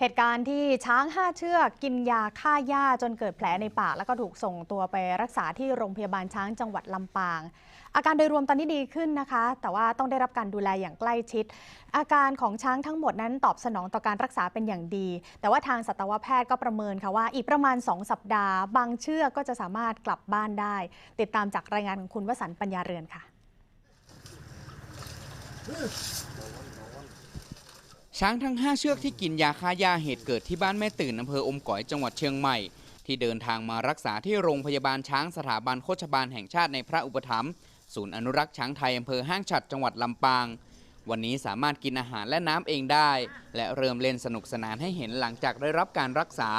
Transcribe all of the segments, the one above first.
เหตุการณ์ที่ช้าง5เชือกกินยาฆ่าหญ้าจนเกิดแผลในปาก แล้วก็ถูกส่งตัวไปรักษาที่โรงพยาบาลช้างจังหวัดลำปาง อาการโดยรวมตอนนี้ดีขึ้นนะคะ แต่ว่าต้องได้รับการดูแลอย่างใกล้ชิด อาการของช้างทั้งหมดนั้นตอบสนองต่อการรักษาเป็นอย่างดี แต่ว่าทางสัตวแพทย์ก็ประเมินค่ะว่า อีกประมาณ 2 สัปดาห์ บางเชือกก็จะสามารถกลับบ้านได้ ติดตามจากรายงานของคุณวสันต์ปัญญาเรือนค่ะ ช้างทั้ง 5 เชือกที่กินยาฆ่าหญ้าเหตุเกิดที่บ้านแม่ตื่นอำเภออมก๋อยจังหวัดเชียงใหม่ ที่เดินทางมารักษาที่โรงพยาบาลช้างสถาบันโคชบาลแห่งชาติในพระอุปถัมภ์ศูนย์อนุรักษ์ช้างไทยอำเภอห้างฉัดจังหวัดลำปาง วันนี้สามารถกินอาหารและน้ำเองได้ และเริ่มเล่นสนุกสนานให้เห็นหลังจากได้รับการรักษา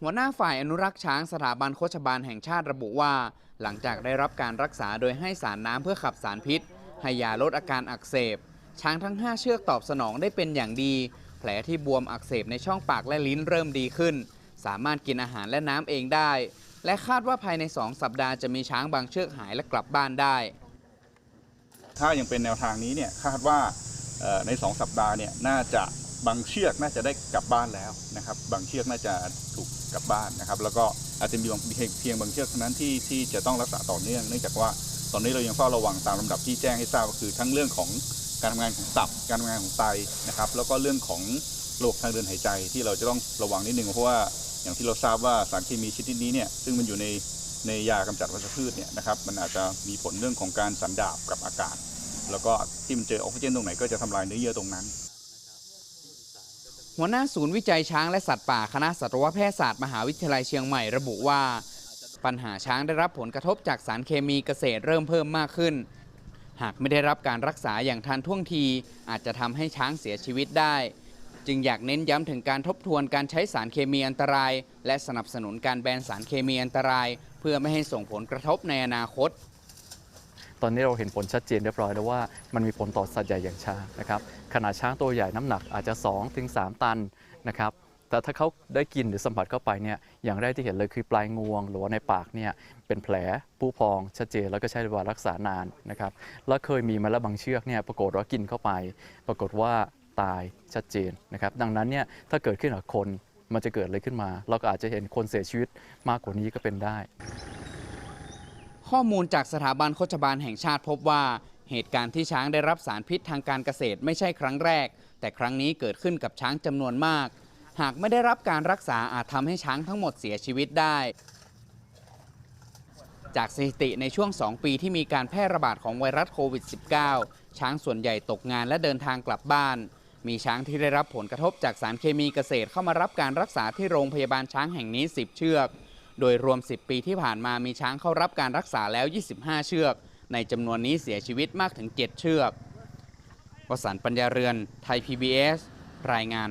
หัวหน้าฝ่ายอนุรักษ์ช้างสถาบันโคชบาลแห่งชาติระบุว่า หลังจากได้รับการรักษาโดยให้สารน้ำเพื่อขับสารพิษ ให้ยาลดอาการอักเสบ ช้างทั้ง 5 เชือกตอบสนองได้เป็นอย่างดี แผลที่บวมอักเสบในช่องปากและลิ้นเริ่มดีขึ้น สามารถกินอาหารและน้ำเองได้ และคาดว่าภายใน 2 สัปดาห์จะมีช้างบางเชือกหายและกลับบ้านได้ ถ้ายังเป็นแนวทางนี้เนี่ยคาดว่าเอ่อใน 2 สัปดาห์เนี่ยน่าจะ บางเชือกน่าจะได้กลับบ้านแล้วนะครับ บางเชือกน่าจะถูกกลับบ้านนะครับ แล้วก็อาจจะมีบางเพียงบางเชือกเท่านั้นที่ที่จะต้องรักษาต่อเนื่องเนื่องจากว่าตอนนี้เรายังเฝ้าระวังตามลำดับที่แจ้งให้ทราบก็คือทั้งเรื่องของการทำงานของตับ การทำงานของไตนะครับ แล้วก็เรื่องของโระบบทางเดินหายใจที่เราจะต้องระวังนิดนึงเพราะว่าอย่างที่เราทราบว่าสารเคมีชนิดนี้เนี่ยซึ่งมันอยู่ในในยากำจัดวัชพืชเนี่ยนะครับมันอาจจะมีผลเรื่องของการสันดาบกับอากาศ แล้วก็ที่มันเจอออกซิเจนตรงไหนก็จะทำลายเนื้อเยื่อตรงนั้น หัวหน้าศูนย์วิจัยช้างและสัตว์ป่าคณะสัตวแพทยศาสตร์มหาวิทยาลัยเชียงใหม่ระบุว่า ปัญหาช้างได้รับผลกระทบจากสารเคมีเกษตรเริ่มเพิ่มมากขึ้น หากไม่ได้รับการรักษาอย่างทันท่วงที อาจจะทำให้ช้างเสียชีวิตได้ จึงอยากเน้นย้ำถึงการทบทวนการใช้สารเคมีอันตราย และสนับสนุนการแบนสารเคมีอันตราย เพื่อไม่ให้ส่งผลกระทบในอนาคต ตอนนี้เราเห็นผลชัดเจนเรียบร้อยแล้วว่ามันมีผลต่อสัตว์ใหญ่อย่างช้างนะครับขนาดช้างตัวใหญ่น้ำหนักอาจจะ2ถึง3ตันนะครับแต่ถ้าเขาได้กินหรือสัมผัสเข้าไปเนี่ยอย่างแรกที่เห็นเลยคือปลายงวง หรือว่าในปากเนี่ยเป็นแผลผู้พองชัดเจนแล้วก็ใช้เวลารักษานานนะครับแล้วเคยมีมาแล้วบางเชือกเนี่ยปรากฏว่ากินเข้าไป ปรากฏว่าตายชัดเจนนะครับดังนั้นเนี่ยถ้าเกิดขึ้นกับคนมันจะเกิดอะไรขึ้นมา เราก็อาจจะเห็นคนเสียชีวิตมากกว่านี้ก็เป็นได้ ข้อมูลจากสถาบันโคชบาลแห่งชาติพบว่า เหตุการณ์ที่ช้างได้รับสารพิษทางการเกษตรไม่ใช่ครั้งแรก แต่ครั้งนี้เกิดขึ้นกับช้างจำนวนมาก หากไม่ได้รับการรักษาอาจทำให้ช้างทั้งหมดเสียชีวิตได้ จากสถิติในช่วง 2 ปีที่มีการแพร่ระบาดของไวรัสโควิด -19 ช้างส่วนใหญ่ตกงานและเดินทางกลับบ้าน มีช้างที่ได้รับผลกระทบจากสารเคมีเกษตรเข้ามารับการรักษาที่โรงพยาบาลช้างแห่งนี้ 10 เชือก โดยรวม 10 ปีที่ผ่านมามีช้างเข้ารับการรักษาแล้ว 25 เชือก ในจำนวนนี้เสียชีวิตมากถึง 7 เชือก วสันต์ปัญญาเรือน ไทย PBS รายงาน